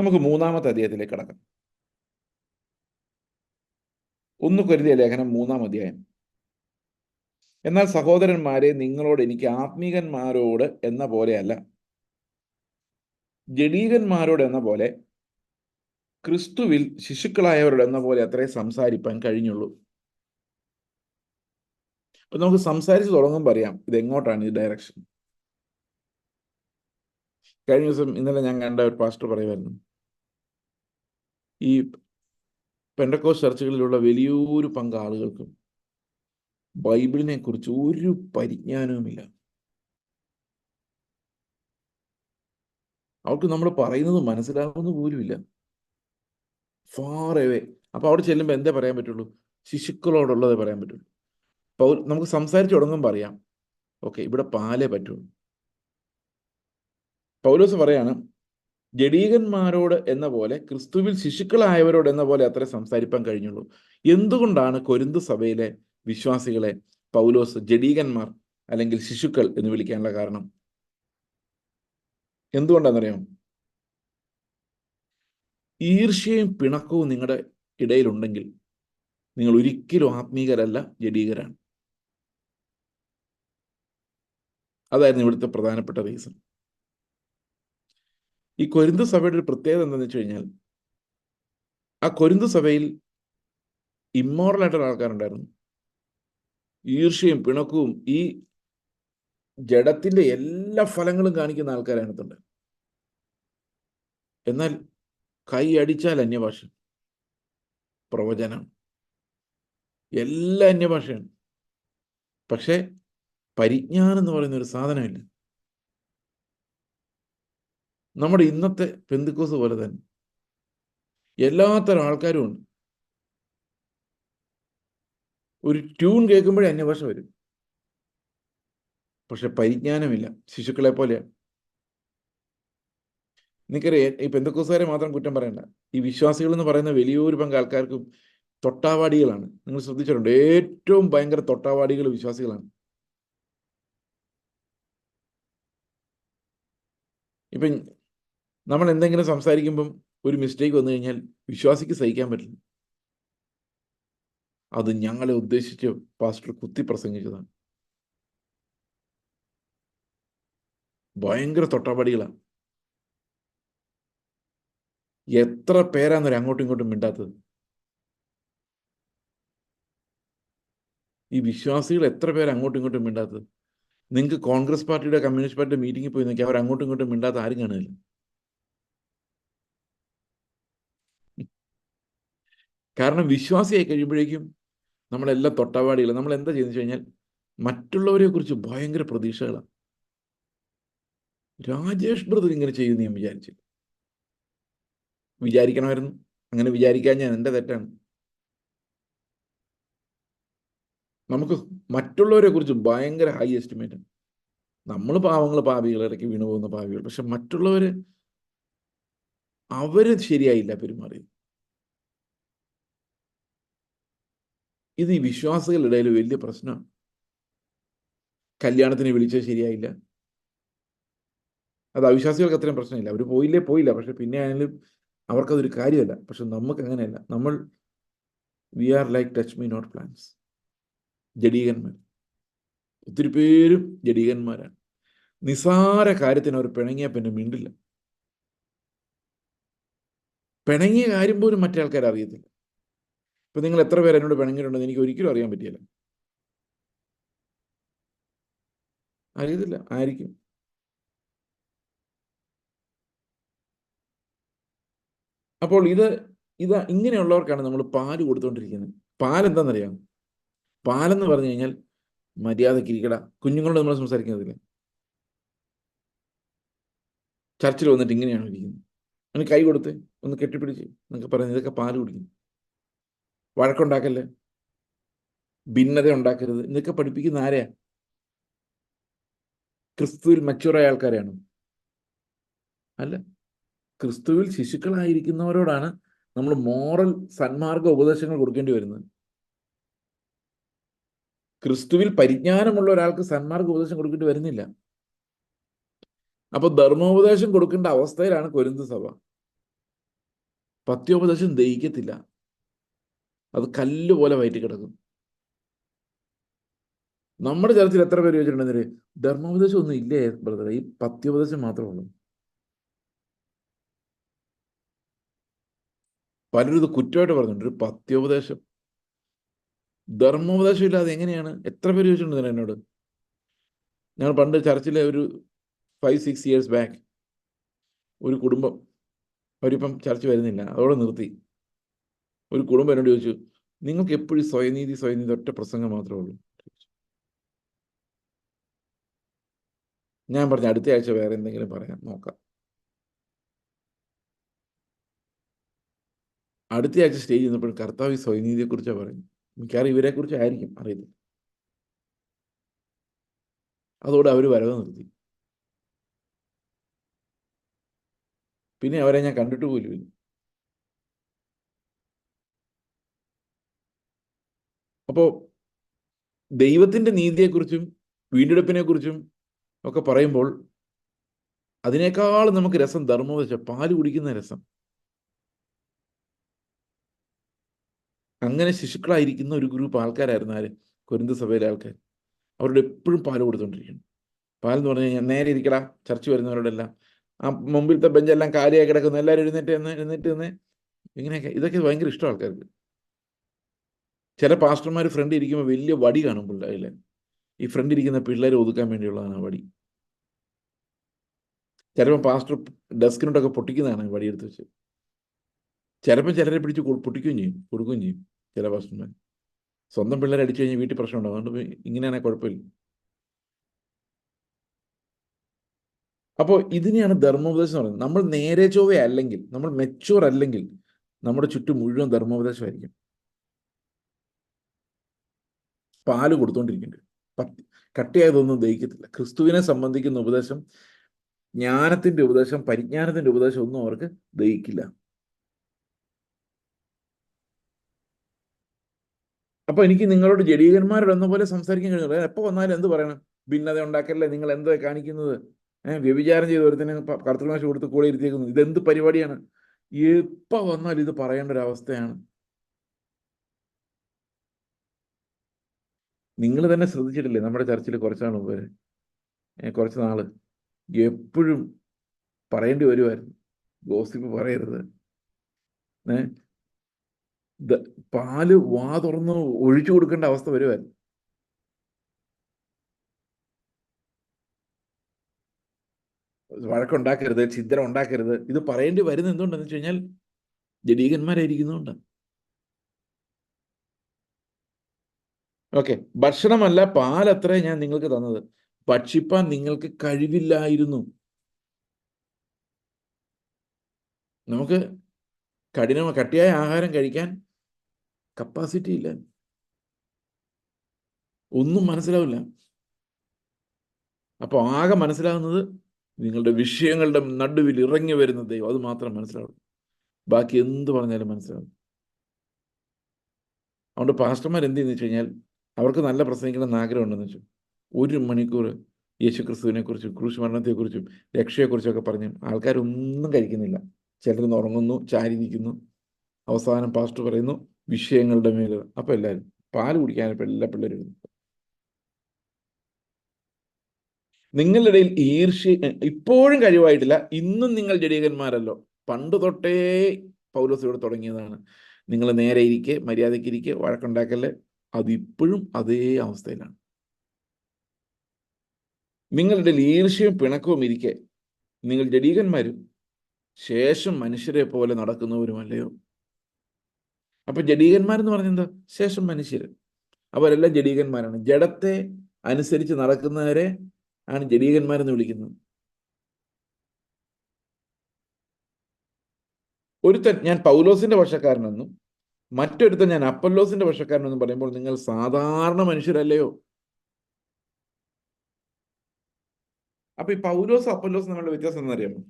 നമുക്ക് മൂന്നാമത്തെ അധ്യായത്തിലേക്ക് കടക്കാം. ഒന്ന് കരുതിയ ലേഖനം മൂന്നാം അധ്യായം. എന്നാൽ സഹോദരന്മാരെ നിങ്ങളോട് എനിക്ക് ആത്മീകന്മാരോട് എന്ന പോലെയല്ല ജഡീകന്മാരോട് എന്ന പോലെ ക്രിസ്തുവിൽ ശിശുക്കളായവരോട് എന്ന പോലെ അത്രേ സംസാരിപ്പാൻ കഴിഞ്ഞുള്ളൂ. അപ്പൊ നമുക്ക് സംസാരിച്ച് തുടങ്ങുമ്പോൾ അറിയാം ഇത് എങ്ങോട്ടാണ് ഈ ഡയറക്ഷൻ കഴിഞ്ഞ ദിവസം ഇന്നലെ ഞാൻ കണ്ട ഒരു പാസ്റ്റർ പറയുമായിരുന്നു ഈ പെൻഡക്കോസ് ചർച്ചകളിലുള്ള വലിയൊരു പങ്ക് ആളുകൾക്കും ബൈബിളിനെ കുറിച്ച് ഒരു പരിജ്ഞാനവുമില്ല. അവർക്ക് നമ്മൾ പറയുന്നത് മനസ്സിലാവുന്ന പോലുമില്ല. ഫാർ എവേ അപ്പൊ അവിടെ ചെല്ലുമ്പോൾ എന്തേ പറയാൻ പറ്റുള്ളൂ? ശിശുക്കളോടുള്ളതേ പറയാൻ പറ്റുള്ളൂ. പൗ നമുക്ക് സംസാരിച്ചു തുടങ്ങുമ്പോൾ അറിയാം. ഓക്കെ ഇവിടെ പാലേ പറ്റുള്ളൂ പൗലോസ് പറയാണ് ജഡീകന്മാരോട് എന്ന പോലെ ക്രിസ്തുവിൽ ശിശുക്കളായവരോട് എന്ന പോലെ അത്ര സംസാരിപ്പാൻ കഴിഞ്ഞുള്ളൂ. എന്തുകൊണ്ടാണ് കൊരിന്ത് സഭയിലെ വിശ്വാസികളെ പൗലോസ് ജഡീകന്മാർ അല്ലെങ്കിൽ ശിശുക്കൾ എന്ന് വിളിക്കാനുള്ള കാരണം? എന്തുകൊണ്ടാണെന്നറിയാം ഈർഷ്യയും പിണക്കവും നിങ്ങളുടെ ഇടയിലുണ്ടെങ്കിൽ നിങ്ങൾ ഒരിക്കലും ആത്മീകരല്ല ജഡീകരാണ്. അതായിരുന്നു ഇവിടുത്തെ പ്രധാനപ്പെട്ട റീസൺ ഈ കൊരിന്ത് സഭയുടെ ഒരു പ്രത്യേകത എന്താണെന്ന് വെച്ച് കഴിഞ്ഞാൽ ആ കൊരിന്ത് സഭയിൽ ഇമ്മോറൽ ആയിട്ടുള്ള ആൾക്കാരുണ്ടായിരുന്നു. ഈർഷ്യയും പിണക്കവും ഈ ജഡത്തിന്റെ എല്ലാ ഫലങ്ങളും കാണിക്കുന്ന ആൾക്കാരതിനകത്തുണ്ട് എന്നാൽ കൈ അടിച്ചാൽ അന്യഭാഷ പ്രവചനം. എല്ലാ അന്യഭാഷയാണ് പക്ഷേ പരിജ്ഞാനം എന്ന് പറയുന്ന ഒരു സാധനമില്ല. നമ്മുടെ ഇന്നത്തെ പെന്തുക്കോസ് പോലെ തന്നെ. എല്ലാത്തരം ആൾക്കാരും ഉണ്ട്. ഒരു ട്യൂൺ കേൾക്കുമ്പോഴേ അന്യഭാഷ വരും. പക്ഷെ പരിജ്ഞാനമില്ല. ശിശുക്കളെ പോലെയാണ്. എനിക്കറിയാം ഈ പെന്തക്കോസുകാരെ മാത്രം കുറ്റം പറയണ്ട. ഈ വിശ്വാസികൾ എന്ന് പറയുന്ന വലിയൊരു പങ്ക് ആൾക്കാർക്കും തൊട്ടാവാടികളാണ്. നിങ്ങൾ ശ്രദ്ധിച്ചിട്ടുണ്ട് ഏറ്റവും ഭയങ്കര തൊട്ടാവാടികൾ വിശ്വാസികളാണ്. ഇപ്പം നമ്മൾ എന്തെങ്കിലും സംസാരിക്കുമ്പം ഒരു മിസ്റ്റേക്ക് വന്നു കഴിഞ്ഞാൽ വിശ്വാസിക്ക് സഹിക്കാൻ പറ്റില്ല. അത് ഞങ്ങളെ ഉദ്ദേശിച്ച് പാസ്റ്റർ കുത്തി പ്രസംഗിച്ചതാണ്. ഭയങ്കര തൊട്ടാപടികളാണ്. എത്ര പേരാന്നൊരു അങ്ങോട്ടും ഇങ്ങോട്ടും മിണ്ടാത്തത്? ഈ വിശ്വാസികൾ എത്ര പേര് അങ്ങോട്ടും ഇങ്ങോട്ടും മിണ്ടാത്തത്? നിങ്ങൾക്ക് കോൺഗ്രസ് പാർട്ടിയുടെ കമ്മ്യൂണിസ്റ്റ് പാർട്ടിയുടെ മീറ്റിംഗിൽ പോയി നോക്കി അവർ അങ്ങോട്ടും ഇങ്ങോട്ടും മിണ്ടാത്ത ആരും കാണില്ല കാരണം വിശ്വാസിയായി കഴിയുമ്പോഴേക്കും നമ്മളെല്ലാം തൊട്ടപാടികൾ നമ്മൾ എന്താ ചെയ്യുന്നത് കഴിഞ്ഞാൽ മറ്റുള്ളവരെ കുറിച്ച് ഭയങ്കര പ്രതീക്ഷകളാണ് രാജേഷ് ബ്രദർ ഇങ്ങനെ ചെയ്യുമെന്ന് ഞാൻ വിചാരിച്ചില്ല. വിചാരിക്കണമായിരുന്നു. അങ്ങനെ വിചാരിക്കാൻ ഞാൻ എന്റെ തെറ്റാണ്. നമുക്ക് മറ്റുള്ളവരെ കുറിച്ച് ഭയങ്കര ഹൈ എസ്റ്റിമേറ്റ് നമ്മൾ പാവങ്ങൾ പാവികൾ ഇടയ്ക്ക് വീണു പോകുന്ന പാവികൾ പക്ഷെ മറ്റുള്ളവര് അവർ ശരിയായില്ല പെരുമാറിയത്. ഇത് ഈ വിശ്വാസികളുടെ ഇടയിൽ വലിയ പ്രശ്നമാണ് കല്യാണത്തിന് വിളിച്ചത് ശരിയായില്ല. അത് അവിശ്വാസികൾക്ക് അത്രയും പ്രശ്നമില്ല. അവർ പോയില്ലേ പോയില്ല. പക്ഷെ പിന്നെ ആണെങ്കിലും അവർക്കതൊരു കാര്യമല്ല. പക്ഷെ നമുക്ക് അങ്ങനെയല്ല. നമ്മൾ we are like touch me not plants ജഡീകന്മാർ. ഒത്തിരി പേരും ജഡീകന്മാരാണ്. നിസാര കാര്യത്തിന് അവർ പിണങ്ങിയ പിന്നെ മിണ്ടില്ല. പിണങ്ങിയ കാര്യം പോലും മറ്റേ ആൾക്കാർ അറിയത്തില്ല ഇപ്പൊ നിങ്ങൾ എത്ര പേര് എന്നോട് പിണങ്ങിയിട്ടുണ്ടെന്ന് എനിക്ക് ഒരിക്കലും അറിയാൻ പറ്റിയില്ല. അറിയത്തില്ല. ആയിരിക്കും. അപ്പോൾ ഇത് ഇത് ഇങ്ങനെയുള്ളവർക്കാണ് നമ്മൾ പാൽ കൊടുത്തുകൊണ്ടിരിക്കുന്നത് പാലെന്താണെന്നറിയാം പാലെന്ന് പറഞ്ഞു കഴിഞ്ഞാൽ മര്യാദയ്ക്ക് ഇരിക്കട. കുഞ്ഞുങ്ങളോട് നമ്മൾ സംസാരിക്കുന്നതില്ല? ചർച്ചിൽ വന്നിട്ട് ഇങ്ങനെയാണ് ഇരിക്കുന്നത്? അവന് കൈ കൊടുത്ത് ഒന്ന് കെട്ടിപ്പിടിച്ച് എന്നൊക്കെ പറയുന്നത് ഇതൊക്കെ പാൽ കുടിക്കും വഴക്കുണ്ടാക്കല്ലേ ഭിന്നത ഉണ്ടാക്കരുത് ഇതൊക്കെ പഠിപ്പിക്കുന്ന ആരെയാ ക്രിസ്തുവിൽ മച്ചുറായ ആൾക്കാരെയാണ്. അല്ല ക്രിസ്തുവിൽ ശിശുക്കളായിരിക്കുന്നവരോടാണ് നമ്മൾ മോറൽ സന്മാർഗ ഉപദേശങ്ങൾ കൊടുക്കേണ്ടി വരുന്നത്. ക്രിസ്തുവിൽ പരിജ്ഞാനമുള്ള ഒരാൾക്ക് സന്മാർഗ ഉപദേശം കൊടുക്കേണ്ടി വരുന്നില്ല. അപ്പൊ ധർമ്മോപദേശം കൊടുക്കേണ്ട അവസ്ഥയിലാണ് കൊരുന്ത് സഭ. പത്യോപദേശം ദഹിക്കത്തില്ല. അത് കല്ല് പോലെ വയറ്റി കിടക്കും. നമ്മുടെ ചർച്ചിൽ എത്ര പേര് ചോദിച്ചിട്ടുണ്ടെങ്കിൽ ധർമ്മോപദേശം ഒന്നും ഇല്ലേ ബ്രദർ ഈ പത്യോപദേശം മാത്രമേ ഉള്ളൂ. പലരും ഇത് കുറ്റമായിട്ട് പറഞ്ഞിട്ടുണ്ട്. ഒരു പത്യോപദേശം. ധർമ്മോപദേശം ഇല്ലാതെ എങ്ങനെയാണ്? എത്ര പേര് ചോദിച്ചിട്ടുണ്ട് എന്നോട്? ഞങ്ങൾ പണ്ട് ചർച്ചിലെ ഒരു ഫൈവ് സിക്സ് ഇയേഴ്സ് ബാക്ക് ഒരു കുടുംബം. അവരിപ്പം ചർച്ച വരുന്നില്ല. അതോടെ നിർത്തി. ഒരു കുടുംബം എന്നോട് ചോദിച്ചു നിങ്ങൾക്ക് എപ്പോഴും സ്വയനീതി സ്വയനീതി ഒറ്റ പ്രസംഗം മാത്രമേ ഉള്ളൂ? ഞാൻ പറഞ്ഞു അടുത്ത ആഴ്ച വേറെ എന്തെങ്കിലും പറയാം നോക്കാം. അടുത്ത ആഴ്ച സ്റ്റേജ് ചെന്നപ്പോൾ കർത്താവ് സ്വയനീതിയെ കുറിച്ചാണ് പറയുന്നത്. മിക്കവാറും ഇവരെ കുറിച്ചായിരിക്കും അറിയത്തില്ല അതോടെ അവർ വരവ് നിർത്തി. പിന്നെ അവരെ ഞാൻ കണ്ടിട്ട് പോലുമില്ല അപ്പോൾ ദൈവത്തിന്റെ നീതിയെക്കുറിച്ചും വീണ്ടെടുപ്പിനെ കുറിച്ചും ഒക്കെ പറയുമ്പോൾ അതിനേക്കാൾ നമുക്ക് രസം ധർമ്മം വെച്ച പാൽ കുടിക്കുന്ന രസം. അങ്ങനെ ശിശുക്കളായിരിക്കുന്ന ഒരു ഗ്രൂപ്പ് ആൾക്കാരായിരുന്നു ആര്? കുരുന്ത സഭയിലെ ആൾക്കാർ അവരോട് എപ്പോഴും പാൽ കൊടുത്തോണ്ടിരിക്കണം പാൽ എന്ന് പറഞ്ഞു കഴിഞ്ഞാൽ നേരെ ഇരിക്കടാ ചർച്ച വരുന്നവരോടെല്ലാം. ആ മുമ്പിലത്തെ ബെഞ്ചെല്ലാം കാലിയായി കിടക്കുന്നു എല്ലാവരും എഴുന്നേറ്റ് എന്ന് എഴുന്നേറ്റ് എന്ന് ഇങ്ങനെയൊക്കെ ഇതൊക്കെ ഭയങ്കര ഇഷ്ടം ആൾക്കാർക്ക്. ചില പാസ്റ്റർമാർ ഫ്രണ്ട് ഇരിക്കുമ്പോൾ വലിയ വടി കാണും പിള്ളേരിൽ ഈ ഫ്രണ്ട് ഇരിക്കുന്ന പിള്ളേരെ ഒതുക്കാൻ വേണ്ടിയുള്ളതാണ് ആ വടി. ചിലപ്പോൾ പാസ്റ്റർ ഡെസ്കിനോട്ടൊക്കെ പൊട്ടിക്കുന്നതാണ് വടി എടുത്ത് വെച്ച്. ചിലപ്പോൾ ചിലരെ പിടിച്ച് പൊട്ടിക്കുകയും ചെയ്യും കൊടുക്കുകയും ചെയ്യും ചില പാസ്റ്റർമാർ സ്വന്തം പിള്ളേരെ അടിച്ചു കഴിഞ്ഞാൽ വീട്ടിൽ പ്രശ്നം ഉണ്ടാവും. അതുകൊണ്ട് ഇങ്ങനെയാണെങ്കിൽ കുഴപ്പമില്ല. അപ്പോൾ ഇതിനെയാണ് ധർമ്മോപദേശം പറയുന്നത്. നമ്മൾ നേരെ ചൊവ്വ അല്ലെങ്കിൽ നമ്മൾ മെച്ചൂർ അല്ലെങ്കിൽ നമ്മുടെ ചുറ്റും മുഴുവൻ ധർമ്മോപദേശമായിരിക്കും. പാൽ കൊടുത്തോണ്ടിരിക്കുന്നുണ്ട് പത്തി കട്ടിയായതൊന്നും ദഹിക്കത്തില്ല. ക്രിസ്തുവിനെ സംബന്ധിക്കുന്ന ഉപദേശം ജ്ഞാനത്തിന്റെ ഉപദേശം പരിജ്ഞാനത്തിന്റെ ഉപദേശം ഒന്നും അവർക്ക് ദഹിക്കില്ല. അപ്പൊ എനിക്ക് നിങ്ങളോട് ജഡീകന്മാരോട് എന്ന പോലെ സംസാരിക്കാൻ കഴിയുന്നു എപ്പോ വന്നാലും എന്ത് പറയണം? ഭിന്നത ഉണ്ടാക്കല്ലേ നിങ്ങൾ എന്താ കാണിക്കുന്നത്? ഏഹ് വ്യഭിചാരം ചെയ്ത് ഒരുത്തിന് കർത്തൃമാശ കൊടുത്ത് കൂടെ ഇരുത്തിയേക്കുന്നു ഇതെന്ത് പരിപാടിയാണ്? എപ്പോ വന്നാലും ഇത് പറയേണ്ട ഒരു അവസ്ഥയാണ്. നിങ്ങൾ തന്നെ ശ്രദ്ധിച്ചിട്ടില്ലേ നമ്മുടെ ചർച്ചിൽ കുറച്ചാണ് വരെ കുറച്ച് നാൾ. എപ്പോഴും പറയേണ്ടി വരുമായിരുന്നു ഗോസിപ്പ് പറയരുത്. പാൽ വാ തുറന്ന് ഒഴിച്ചു കൊടുക്കേണ്ട അവസ്ഥ വരുമായിരുന്നു വഴക്കുണ്ടാക്കരുത് ഛിദ്രം ഉണ്ടാക്കരുത്. ഇത് പറയേണ്ടി വരുന്നത് എന്തുകൊണ്ടെന്ന് വെച്ച് കഴിഞ്ഞാൽ ജഡീകന്മാരായിരിക്കുന്നതുകൊണ്ട് ഓക്കെ ഭക്ഷണമല്ല പാലത്രേ ഞാൻ നിങ്ങൾക്ക് തന്നത്. ഭക്ഷിപ്പാൻ നിങ്ങൾക്ക് കഴിവില്ലായിരുന്നു. നമുക്ക് കഠിന കട്ടിയായ ആഹാരം കഴിക്കാൻ കപ്പാസിറ്റി ഇല്ല. ഒന്നും മനസ്സിലാവില്ല. അപ്പോൾ ആകെ മനസ്സിലാകുന്നത് നിങ്ങളുടെ വിഷയങ്ങളുടെ നടുവിൽ ഇറങ്ങി വരുന്ന ദൈവം. അത് മാത്രം മനസ്സിലാവും ബാക്കി എന്ത് പറഞ്ഞാലും മനസ്സിലാവും. അതുകൊണ്ട് പാസ്റ്റർമാർ എന്ത് ചെയ്യുന്നു വെച്ച് കഴിഞ്ഞാൽ അവർക്ക് നല്ല പ്രസംഗിക്കണം ആഗ്രഹമുണ്ടെന്ന് വെച്ചു. ഒരു മണിക്കൂർ യേശുക്രിസ്തുവിനെ കുറിച്ചും ക്രൂശ് മരണത്തെക്കുറിച്ചും രക്ഷയെക്കുറിച്ചൊക്കെ പറഞ്ഞ് ആൾക്കാരൊന്നും കഴിക്കുന്നില്ല. ചിലർ ഉറങ്ങുന്നു ചാരി നിൽക്കുന്നു. അവസാനം പാസ്റ്റർ പറയുന്നു വിഷയങ്ങളുടെ മേൽ. അപ്പം എല്ലാവരും പാൽ കുടിക്കാനിപ്പോൾ എല്ലാ പിള്ളേരും നിങ്ങളുടെ ഇടയിൽ ഈർഷ്യ ഇപ്പോഴും കഴിവായിട്ടില്ല. ഇന്നും നിങ്ങൾ ജഡീകന്മാരല്ലോ. പണ്ട് തൊട്ടേ പൗലോസിലൂടെ തുടങ്ങിയതാണ്. നിങ്ങൾ നേരെ ഇരിക്കെ മര്യാദയ്ക്ക് ഇരിക്കെ വഴക്കുണ്ടാക്കൽ അതിപ്പോഴും അതേ അവസ്ഥയിലാണ്. നിങ്ങളുടെ ഈർഷ്യവും പിണക്കവും ഇരിക്കെ. നിങ്ങൾ ജഡീകന്മാരും ശേഷം മനുഷ്യരെ പോലെ നടക്കുന്നവരുമല്ലയോ? അപ്പൊ ജഡീകന്മാരെന്ന് പറഞ്ഞെന്താ ശേഷം മനുഷ്യർ അവരെല്ലാം ജഡീകന്മാരാണ്. ജഡത്തെ അനുസരിച്ച് നടക്കുന്നവരെ ആണ് ജഡീകന്മാരെന്ന് വിളിക്കുന്നത്. ഒരുത്തൻ ഞാൻ പൗലോസിന്റെ പക്ഷക്കാരനെന്നും മറ്റൊരുത്തൻ ഞാൻ അപ്പല്ലോസിന്റെ പക്ഷക്കാരനെന്ന് പറയുമ്പോൾ നിങ്ങൾ സാധാരണ മനുഷ്യരല്ലയോ? അപ്പൊ ഈ പൗലോസ് അപ്പല്ലോസ് നമ്മളുടെ വ്യത്യാസം എന്നറിയാമോ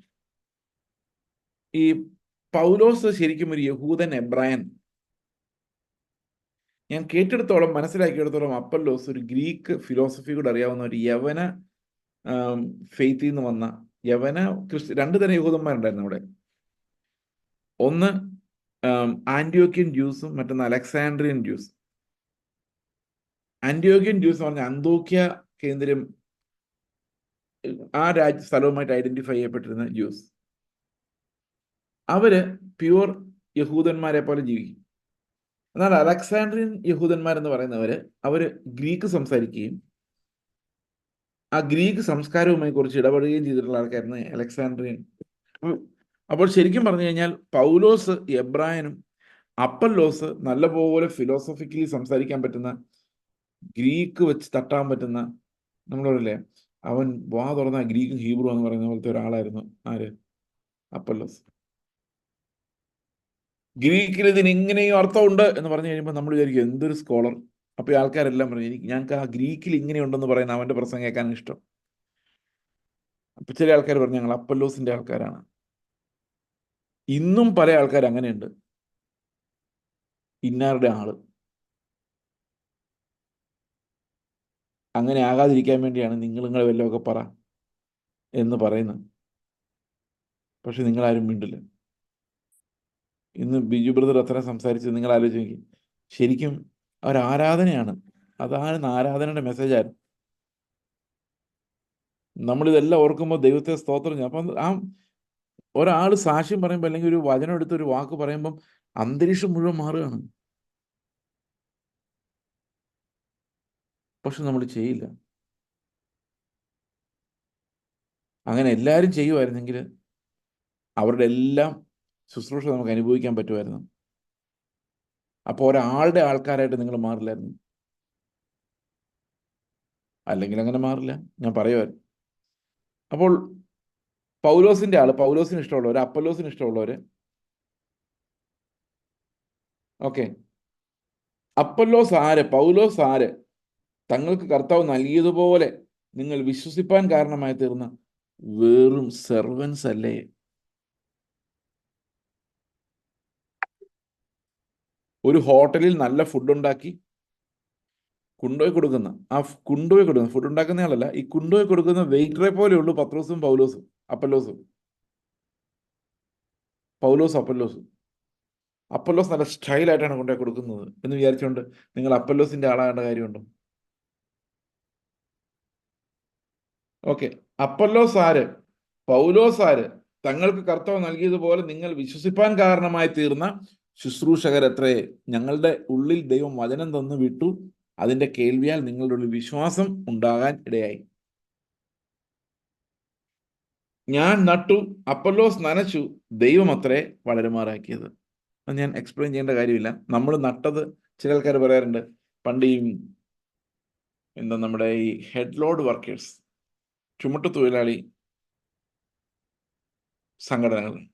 ഈ പൗലോസ് ശരിക്കും ഒരു യഹൂദൻ എബ്രായൻ. ഞാൻ കേട്ടെടുത്തോളം മനസ്സിലാക്കിയെടുത്തോളം അപ്പല്ലോസ് ഒരു ഗ്രീക്ക് ഫിലോസഫി കൂടെ അറിയാവുന്ന ഒരു യവന ഫെയ്ത്തിന്ന് വന്ന യവന ക്രിസ്ത്യ രണ്ടു തരം യഹൂദന്മാരുണ്ടായിരുന്നു അവിടെ. ഒന്ന് ആന്റിയോക്യൻ ജ്യൂസും മറ്റൊന്ന് അലക്സാൻഡ്രിയൻ ജ്യൂസ് ആന്റിയോക്യൻ ജ്യൂസ് എന്ന് പറഞ്ഞ അന്തോക്യ കേന്ദ്രം ആ രാജ്യ സ്ഥലവുമായിട്ട് ഐഡന്റിഫൈ ചെയ്യപ്പെട്ടിരുന്ന ജ്യൂസ് അവർ പ്യുവർ യഹൂദന്മാരെ പോലെ ജീവിക്കും. എന്നാൽ അലക്സാൻഡ്രിയൻ യഹൂദന്മാരെന്ന് പറയുന്നവര് അവർ ഗ്രീക്ക് സംസാരിക്കുകയും ആ ഗ്രീക്ക് സംസ്കാരവുമായി കുറിച്ച് ഇടപെടുകയും ചെയ്തിട്ടുള്ള ആൾക്കാരാണ് അലക്സാൻഡ്രിയൻ അപ്പോൾ ശരിക്കും പറഞ്ഞു കഴിഞ്ഞാൽ പൗലോസ് എബ്രായനും അപ്പല്ലോസ് നല്ലപോലെ ഫിലോസഫിക്കലി സംസാരിക്കാൻ പറ്റുന്ന ഗ്രീക്ക് വെച്ച് തട്ടാൻ പറ്റുന്ന നമ്മളോടല്ലേ? അവൻ വാ തുറന്ന ഗ്രീക്കും ഹീബ്രു എന്ന് പറയുന്ന പോലത്തെ ഒരാളായിരുന്നു. ആര്? അപ്പല്ലോസ്. ഗ്രീക്കിൽ ഇതിന് ഇങ്ങനെയും അർത്ഥമുണ്ട് എന്ന് പറഞ്ഞു കഴിയുമ്പോൾ നമ്മൾ വിചാരിക്കും എന്തൊരു സ്കോളർ അപ്പൊ ഈ ആൾക്കാരെല്ലാം പറഞ്ഞു എനിക്ക് ഞങ്ങൾക്ക് ആ ഗ്രീക്കിൽ ഇങ്ങനെയുണ്ടെന്ന് പറയുന്ന അവന്റെ പ്രസംഗം കേൾക്കാൻ ഇഷ്ടം. അപ്പൊ ചില ആൾക്കാർ പറഞ്ഞു ഞങ്ങൾ അപ്പല്ലോസിന്റെ ആൾക്കാരാണ്. ഇന്നും പല ആൾക്കാർ അങ്ങനെയുണ്ട്. ഇന്നാരുടെ ആൾ. അങ്ങനെ ആകാതിരിക്കാൻ വേണ്ടിയാണ് നിങ്ങൾ നിങ്ങളെ വല്ലതൊക്കെ പറ എന്ന് പറയുന്നത്. പക്ഷെ നിങ്ങളാരും മിണ്ടില്ല. ഇന്ന് ബിജു ബ്രദർ അത്ര സംസാരിച്ച് നിങ്ങൾ ആലോചിച്ച് ശരിക്കും ഒരു ആരാധനയാണ് അതാണ് ആരാധനയുടെ മെസ്സേജായിരുന്നു നമ്മളിതെല്ലാം ഓർക്കുമ്പോൾ ദൈവത്തെ സ്തോത്രം. അപ്പം ആ ഒരാൾ സാക്ഷ്യം പറയുമ്പോൾ അല്ലെങ്കിൽ ഒരു വചനം എടുത്ത് ഒരു വാക്ക് പറയുമ്പം അന്തരീക്ഷം മുഴുവൻ മാറുകയാണ്. പക്ഷെ നമ്മൾ ചെയ്യില്ല. അങ്ങനെ എല്ലാവരും ചെയ്യുമായിരുന്നെങ്കിൽ അവരുടെ എല്ലാം ശുശ്രൂഷ നമുക്ക് അനുഭവിക്കാൻ പറ്റുമായിരുന്നു. അപ്പോൾ ഒരാളുടെ ആൾക്കാരായിട്ട് നിങ്ങൾ മാറില്ലായിരുന്നു. അല്ലെങ്കിൽ അങ്ങനെ മാറില്ല. ഞാൻ പറയുമായിരുന്നു അപ്പോൾ പൗലോസിന്റെ ആൾ പൗലോസിന് ഇഷ്ടമുള്ളവര് അപ്പലോസിന് ഇഷ്ടമുള്ളവര്? ഓക്കെ. അപ്പല്ലോസ് ആര് പൗലോസ് ആര്? തങ്ങൾക്ക് കർത്താവ് നൽകിയതുപോലെ നിങ്ങൾ വിശ്വസിപ്പാൻ കാരണമായി തീർന്ന വെറും സെർവൻസ് അല്ലേ? ഒരു ഹോട്ടലിൽ നല്ല ഫുഡ് ഉണ്ടാക്കി കുണ്ടോയി കൊടുക്കുന്ന ആ കുണ്ടോയി കൊടുക്കുന്ന ഫുഡ് ഉണ്ടാക്കുന്ന ആളല്ല ഈ കുണ്ടോയി കൊടുക്കുന്ന വെയിറ്ററെ പോലെ ഉള്ളു പത്രോസും പൗലോസും അപ്പല്ലോസും. പൗലോസ് അപ്പല്ലോസും. അപ്പല്ലോസ് നല്ല സ്റ്റൈലായിട്ടാണ് കൊണ്ടുപോയി കൊടുക്കുന്നത് എന്ന് വിചാരിച്ചുകൊണ്ട് നിങ്ങൾ അപ്പല്ലോസിന്റെ ആളാകേണ്ട കാര്യമുണ്ടോ? ഓക്കെ അപ്പല്ലോസ് ആര്? പൗലോസ് ആര്? തങ്ങൾക്ക് കർത്തവ് നൽകിയതുപോലെ നിങ്ങൾ വിശ്വസിപ്പാൻ കാരണമായി തീർന്ന ശുശ്രൂഷകരത്രേ ഞങ്ങളുടെ ഉള്ളിൽ ദൈവം വചനം തന്നു വിട്ടു. അതിന്റെ കേൾവിയാൽ നിങ്ങളുടെ ഉള്ളിൽ വിശ്വാസം ഉണ്ടാകാൻ ഇടയായി. ഞാൻ നട്ടു അപ്പല്ലോസ് നനച്ചു ദൈവം അത്രേ വളരുമാറാക്കിയത്. അത് ഞാൻ എക്സ്പ്ലെയിൻ ചെയ്യേണ്ട കാര്യമില്ല. നമ്മൾ നട്ടത് ചില ആൾക്കാർ പറയാറുണ്ട് പണ്ട് ഈ എന്താ നമ്മുടെ ഈ ഹെഡ് ലോഡ് വർക്കേഴ്സ് ചുമട്ടു തൊഴിലാളി സംഘടനകൾ.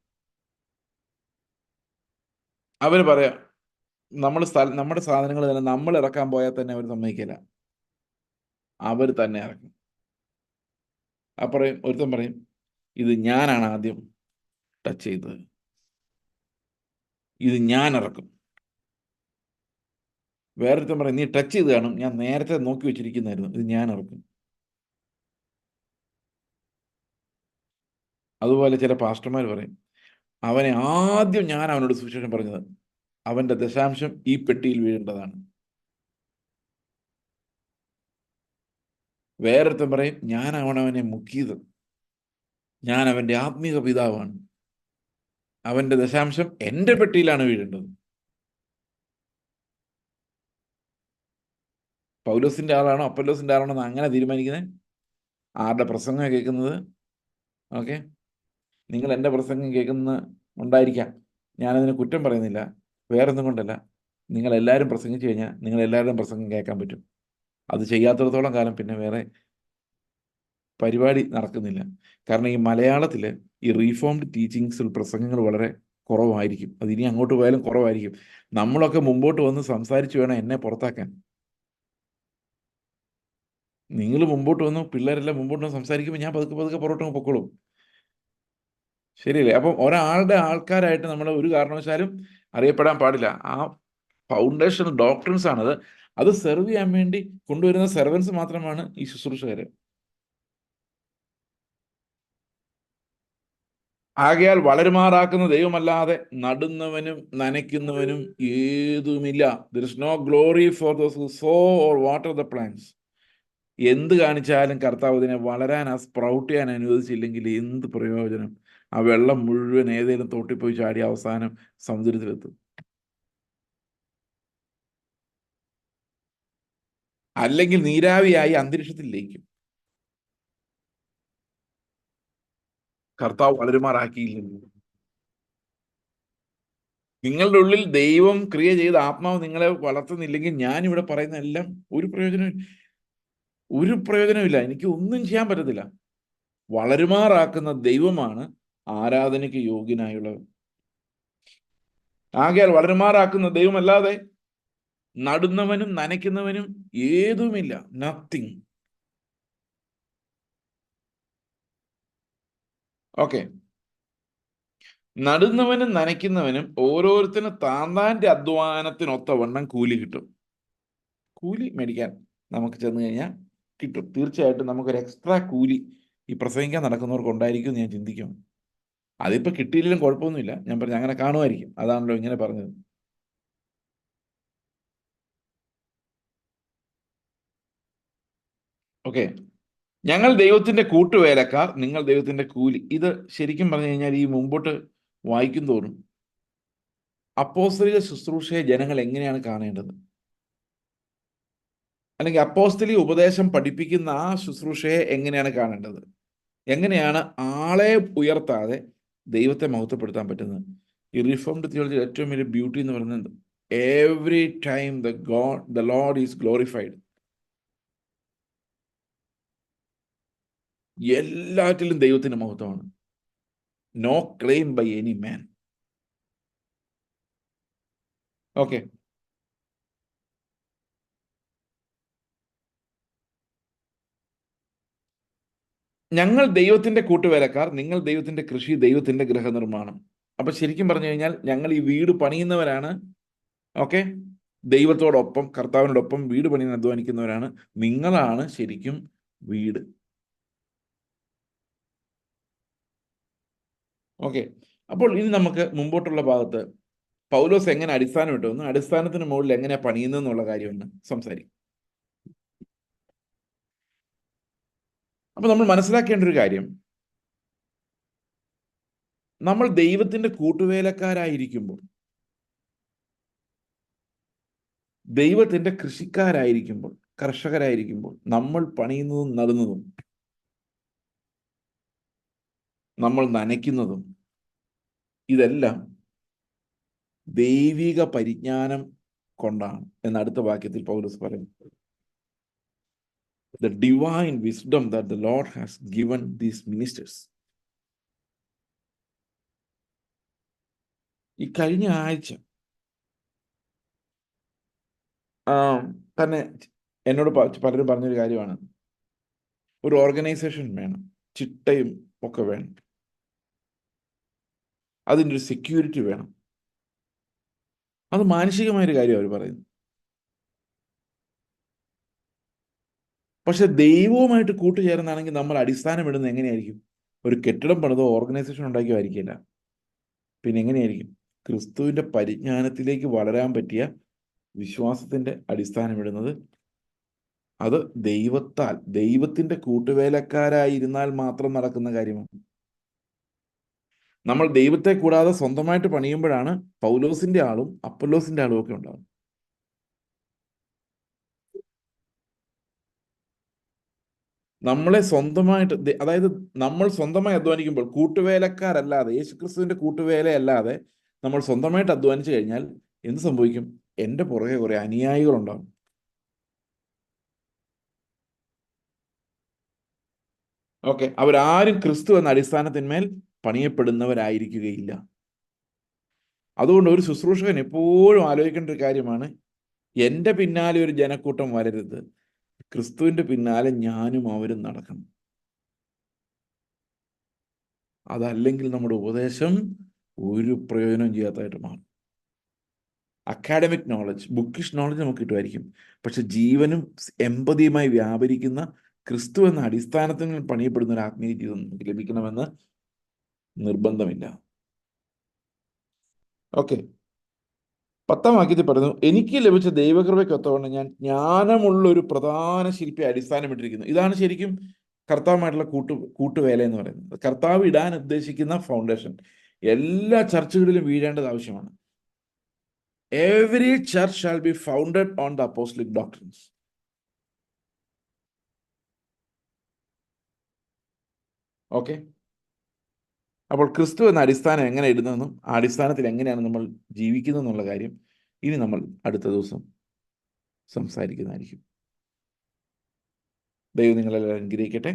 അവർ പറയാ നമ്മൾ സ്ഥല നമ്മുടെ സാധനങ്ങൾ തന്നെ നമ്മൾ ഇറക്കാൻ പോയാൽ തന്നെ അവർ സമ്മതിക്കില്ല. അവർ തന്നെ ഇറക്കും. അപ്പറയും ഒരുത്തൻ പറയും ഇത് ഞാനാണ് ആദ്യം ടച്ച് ചെയ്തത്. ഇത് ഞാൻ ഇറക്കും. വേറൊരുത്തൻ പറയും നീ ടച്ച് ചെയ്ത് കാണും. ഞാൻ നേരത്തെ നോക്കി വെച്ചിരിക്കുന്നതായിരുന്നു ഇത് ഞാൻ ഇറക്കും. അതുപോലെ ചില പാസ്റ്റർമാർ പറയും അവനെ ആദ്യം ഞാൻ അവനോട് സുവിശേഷം പറഞ്ഞത് അവന്റെ ദശാംശം ഈ പെട്ടിയിൽ വീഴേണ്ടതാണ്. വേറൊരുത്തൻ പറയും ഞാൻ അവനെ മുക്കിയത് ഞാൻ അവന്റെ ആത്മീക പിതാവാണ്. അവന്റെ ദശാംശം എന്റെ പെട്ടിയിലാണ് വീഴേണ്ടത്. പൗലോസിന്റെ ആളാണോ അപ്പല്ലോസിന്റെ ആളാണോ എന്ന് അങ്ങനെ തീരുമാനിക്കുന്നത് ആരുടെ പ്രസംഗം കേൾക്കുന്നത്? ഓക്കെ. നിങ്ങൾ എന്റെ പ്രസംഗം കേൾക്കുന്ന ഉണ്ടായിരിക്കാം. ഞാനതിന് കുറ്റം പറയുന്നില്ല. വേറൊന്നും കൊണ്ടല്ല. നിങ്ങളെല്ലാവരും പ്രസംഗിച്ചു കഴിഞ്ഞാൽ നിങ്ങളെല്ലാവരുടെയും പ്രസംഗം കേൾക്കാൻ പറ്റും. അത് ചെയ്യാത്തിടത്തോളം കാലം പിന്നെ വേറെ പരിപാടി നടക്കുന്നില്ല. കാരണം ഈ മലയാളത്തിൽ ഈ റീഫോംഡ് ടീച്ചിങ്സിൽ പ്രസംഗങ്ങൾ വളരെ കുറവായിരിക്കും. അത് ഇനി അങ്ങോട്ട് പോയാലും കുറവായിരിക്കും. നമ്മളൊക്കെ മുമ്പോട്ട് വന്ന് സംസാരിച്ച് വേണം എന്നെ പുറത്താക്കാൻ. നിങ്ങൾ മുമ്പോട്ട് വന്നു പിള്ളേരെല്ലാം മുമ്പോട്ട് വന്ന് സംസാരിക്കുമ്പോൾ ഞാൻ പതുക്കെ പതുക്കെ പുറത്തോട്ട് പൊക്കോളും. ശരിയല്ലേ? അപ്പം ഒരാളുടെ ആൾക്കാരായിട്ട് നമ്മൾ ഒരു കാരണവശാലും അറിയപ്പെടാൻ പാടില്ല. ആ ഫൗണ്ടേഷൻ ഡോക്ടറിൻസ് ആണത്. അത് സെർവ് ചെയ്യാൻ വേണ്ടി കൊണ്ടുവരുന്ന സെർവൻസ് മാത്രമാണ് ഈ ശുശ്രൂഷകര്. ആകയാൽ വളരുമാറാക്കുന്ന ദൈവമല്ലാതെ നടുന്നവനും നനയ്ക്കുന്നവനും ഏതുമില്ല. There is no glory for those sow or water the plants എന്ത് കാണിച്ചാലും കർത്താവ് ഇതിനെ വളരാൻ ആ സ്പ്രൗട്ട് ചെയ്യാൻ അനുവദിച്ചില്ലെങ്കിൽ എന്ത് പ്രയോജനം? ആ വെള്ളം മുഴുവൻ ഏതെങ്കിലും തോട്ടിൽ പോയി ചാടി അവസാനം സമുദ്രത്തിലെത്തും. അല്ലെങ്കിൽ നീരാവിയായി അന്തരീക്ഷത്തിൽ ലയിക്കും. കർത്താവ് വളരുമാറാക്കിയില്ലെങ്കിൽ നിങ്ങളുടെ ഉള്ളിൽ ദൈവം ക്രിയ ചെയ്ത ആത്മാവ് നിങ്ങളെ വളർത്തുന്നില്ലെങ്കിൽ ഞാൻ ഇവിടെ പറയുന്ന എല്ലാം ഒരു പ്രയോജനം ഒരു പ്രയോജനമില്ല എനിക്ക് ഒന്നും ചെയ്യാൻ പറ്റത്തില്ല. വളരുമാറാക്കുന്ന ദൈവമാണ് ആരാധനയ്ക്ക് യോഗ്യനായുള്ളവൻ ആകയാൽ വളരുമാറാക്കുന്ന ദൈവമല്ലാതെ നടുന്നവനും നനയ്ക്കുന്നവനും ഏതുമില്ല. നത്തിങ് ഓക്കെ നടുന്നവനും നനയ്ക്കുന്നവനും ഓരോരുത്തരും താന്താന്റെ അധ്വാനത്തിനൊത്തവണ്ണം കൂലി കിട്ടും. കൂലി മേടിക്കാൻ നമുക്ക് ചെന്ന് കഴിഞ്ഞാൽ കിട്ടും. തീർച്ചയായിട്ടും നമുക്കൊരു എക്സ്ട്രാ കൂലി ഈ പ്രസംഗിക്കാൻ നടക്കുന്നവർക്ക് ഉണ്ടായിരിക്കും ഞാൻ ചിന്തിക്കും അതിപ്പോൾ കിട്ടിയില്ലെങ്കിലും കുഴപ്പമൊന്നുമില്ല. ഞാൻ പറഞ്ഞു അങ്ങനെ കാണുമായിരിക്കും. അതാണല്ലോ ഇങ്ങനെ പറഞ്ഞത്. ഓക്കെ. ഞങ്ങൾ ദൈവത്തിന്റെ കൂട്ടുവേലക്കാർ നിങ്ങൾ ദൈവത്തിന്റെ കൂലി. ഇത് ശരിക്കും പറഞ്ഞു കഴിഞ്ഞാൽ ഈ മുമ്പോട്ട് വായിക്കും തോറും അപ്പോസ്തലിക ശുശ്രൂഷയെ ജനങ്ങൾ എങ്ങനെയാണ് കാണേണ്ടത്? അല്ലെങ്കിൽ അപ്പോസ്തലി ഉപദേശം പഠിപ്പിക്കുന്ന ആ ശുശ്രൂഷയെ എങ്ങനെയാണ് കാണേണ്ടത്? എങ്ങനെയാണ് ആളെ ഉയർത്താതെ ദൈവത്തെ മഹത്വപ്പെടുത്താൻ പറ്റുന്നത്. ഈ റിഫോംഡ് തിയോളജി ഏറ്റവും വലിയ ബ്യൂട്ടി എന്ന് പറയുന്നത് every time the God the Lord is glorified എല്ലാറ്റിലും ദൈവത്തിന്റെ മഹത്വമാണ്. No claim by any man okay ഞങ്ങൾ ദൈവത്തിന്റെ കൂട്ടുവേലക്കാർ നിങ്ങൾ ദൈവത്തിന്റെ കൃഷി ദൈവത്തിന്റെ ഗൃഹനിർമ്മാണം. അപ്പൊ ശരിക്കും പറഞ്ഞു കഴിഞ്ഞാൽ ഞങ്ങൾ ഈ വീട് പണിയുന്നവരാണ് ഓക്കെ? ദൈവത്തോടൊപ്പം കർത്താവിനോടൊപ്പം വീട് പണിയാൻ അധ്വാനിക്കുന്നവരാണ്. നിങ്ങളാണ് ശരിക്കും വീട്. ഓക്കെ? അപ്പോൾ ഇനി നമുക്ക് മുമ്പോട്ടുള്ള ഭാഗത്ത് പൗലോസ് എങ്ങനെ അടിസ്ഥാനം ഇട്ടു അടിസ്ഥാനത്തിന് മുകളിൽ എങ്ങനെയാണ് പണിയുന്നു എന്നുള്ള കാര്യമൊന്ന് സംസാരിക്കും. അപ്പൊ നമ്മൾ മനസ്സിലാക്കേണ്ട ഒരു കാര്യം. നമ്മൾ ദൈവത്തിന്റെ കൂട്ടുവേലക്കാരായിരിക്കുമ്പോൾ ദൈവത്തിന്റെ കൃഷിക്കാരായിരിക്കുമ്പോൾ കർഷകരായിരിക്കുമ്പോൾ നമ്മൾ പണിയുന്നതും നടുന്നതും നമ്മൾ നനയ്ക്കുന്നതും ഇതെല്ലാം ദൈവിക പരിജ്ഞാനം കൊണ്ടാണ് എന്ന അടുത്ത വാക്യത്തിൽ പൗരസ് പറയുന്നു. The divine wisdom that the Lord has given these ministers. ഈ കഴിഞ്ഞ ആഴ്ച തന്നെ എന്നോട് പലരും പറഞ്ഞൊരു കാര്യമാണ്. ഒരു ഓർഗനൈസേഷൻ വേണം ചിട്ടയും ഒക്കെ വേണം. അതിന്റെ ഒരു സെക്യൂരിറ്റി വേണം. അത് മാനസികമായൊരു കാര്യം അവർ പറയുന്നു പക്ഷെ ദൈവവുമായിട്ട് കൂട്ടുചേർന്നാണെങ്കിൽ നമ്മൾ അടിസ്ഥാനമിടുന്നത് എങ്ങനെയായിരിക്കും? ഒരു കെട്ടിടം പണിതോ ഓർഗനൈസേഷൻ ഉണ്ടാക്കിയോ ആയിരിക്കില്ല. പിന്നെ എങ്ങനെയായിരിക്കും? ക്രിസ്തുവിന്റെ പരിജ്ഞാനത്തിലേക്ക് വളരാൻ പറ്റിയ വിശ്വാസത്തിന്റെ അടിസ്ഥാനമിടുന്നത് അത് ദൈവത്താൽ ദൈവത്തിന്റെ കൂട്ടുവേലക്കാരായിരുന്നാൽ മാത്രം നടക്കുന്ന കാര്യമാണ്. നമ്മൾ ദൈവത്തെ കൂടാതെ സ്വന്തമായിട്ട് പണിയുമ്പോഴാണ് പൗലോസിന്റെ ആളും അപ്പൊല്ലോസിന്റെ ആളും ഒക്കെ ഉണ്ടാകും നമ്മളെ സ്വന്തമായിട്ട് അതായത് നമ്മൾ സ്വന്തമായി അധ്വാനിക്കുമ്പോൾ കൂട്ടുവേലക്കാരല്ലാതെ യേശുക്രിസ്തുവിന്റെ കൂട്ടുവേലയല്ലാതെ നമ്മൾ സ്വന്തമായിട്ട് അധ്വാനിച്ചു കഴിഞ്ഞാൽ എന്ത് സംഭവിക്കും? എന്റെ പുറകെ കുറെ അനുയായികളുണ്ടാവും. ഓക്കെ അവരാരും ക്രിസ്തു എന്ന അടിസ്ഥാനത്തിന്മേൽ പണിയപ്പെടുന്നവരായിരിക്കുകയില്ല. അതുകൊണ്ട് ഒരു ശുശ്രൂഷകൻ എപ്പോഴും ആലോചിക്കേണ്ട ഒരു കാര്യമാണ് എന്റെ പിന്നാലെ ഒരു ജനക്കൂട്ടം വരരുത്. ക്രിസ്തുവിന്റെ പിന്നാലെ ഞാനും അവരും നടക്കണം. അതല്ലെങ്കിൽ നമ്മുടെ ഉപദേശം ഒരു പ്രയോജനം ചെയ്യാത്തതായിട്ട് മാറും. അക്കാഡമിക് നോളജ് ബുക്കിഷ് നോളജ് നമുക്ക് കിട്ടുമായിരിക്കും. പക്ഷെ ജീവനും എമ്പതിയുമായി വ്യാപരിക്കുന്ന ക്രിസ്തു എന്ന അടിസ്ഥാനത്തിൽ പണിയപ്പെടുന്ന ഒരു ആത്മീയ ജീവിതം നമുക്ക് ലഭിക്കണമെന്ന് നിർബന്ധമില്ല. ഓക്കെ പത്താം വാക്യത്തിൽ പറയുന്നു എനിക്ക് ലഭിച്ച ദൈവകൃപയ്ക്കൊത്തവണ്ണം ഞാൻ ജ്ഞാനമുള്ള ഒരു പ്രധാന ശില്പി അടിസ്ഥാനമിട്ടിരിക്കുന്നു. ഇതാണ് ശരിക്കും കർത്താവുമായിട്ടുള്ള കൂട്ടു കൂട്ടുവേല എന്ന് പറയുന്നത്. കർത്താവ് ഇടാൻ ഉദ്ദേശിക്കുന്ന ഫൗണ്ടേഷൻ എല്ലാ ചർച്ചുകളിലും വീഴേണ്ടത് ആവശ്യമാണ്. Every church shall be founded on the apostolic doctrines okay അപ്പോൾ ക്രിസ്തു എന്ന അടിസ്ഥാനം എങ്ങനെ ഇടുന്നതെന്നും ആ അടിസ്ഥാനത്തിൽ എങ്ങനെയാണ് നമ്മൾ ജീവിക്കുന്നത് എന്നുള്ള കാര്യം ഇനി നമ്മൾ അടുത്ത ദിവസം സംസാരിക്കുന്നതായിരിക്കും. ദൈവം നിങ്ങളെല്ലാം അനുഗ്രഹിക്കട്ടെ.